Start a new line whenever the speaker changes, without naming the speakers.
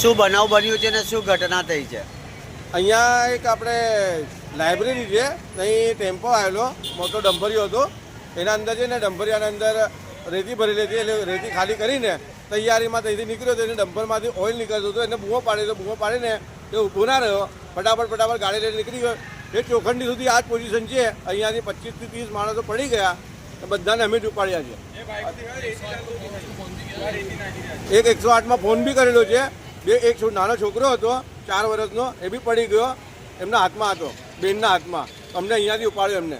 શું બનાવ બન્યું છે ને શું ઘટના થઈ છે?
અહીંયા એક આપણે લાઇબ્રેરી છે ત્યાં ટેમ્પો આવેલો મોટો ડંભરિયો હતો. એના અંદર છે ને ડંભરિયાના અંદર રેતી ભરેલી હતી એટલે રેતી ખાલી કરીને તૈયારીમાં ત્યાંથી નીકળ્યો તો એને ડંભરમાંથી ઓઇલ નીકળતું હતું એને બૂમો પાડી તો બૂમો પાડીને એ ઊભો ના રહ્યો. ફટાફટ ફટાફટ ગાડી લઈને નીકળી ગયો. એ ચોખંડી સુધી આ જ પોઝિશન છે. અહીંયાથી પચીસથી ત્રીસ માણસો પડી ગયા. બધાને અમે જ ઉપાડ્યા છે. એક એકસો આઠમાં ફોન બી કરેલો છે. બે, એક નાનો છોકરો હતો, ચાર વર્ષનો, એ બી પડી ગયો, એમના હાથમાં હતો, બેનના હાથમાં. અમને અહીંયાથી ઉપાડ્યો એમને.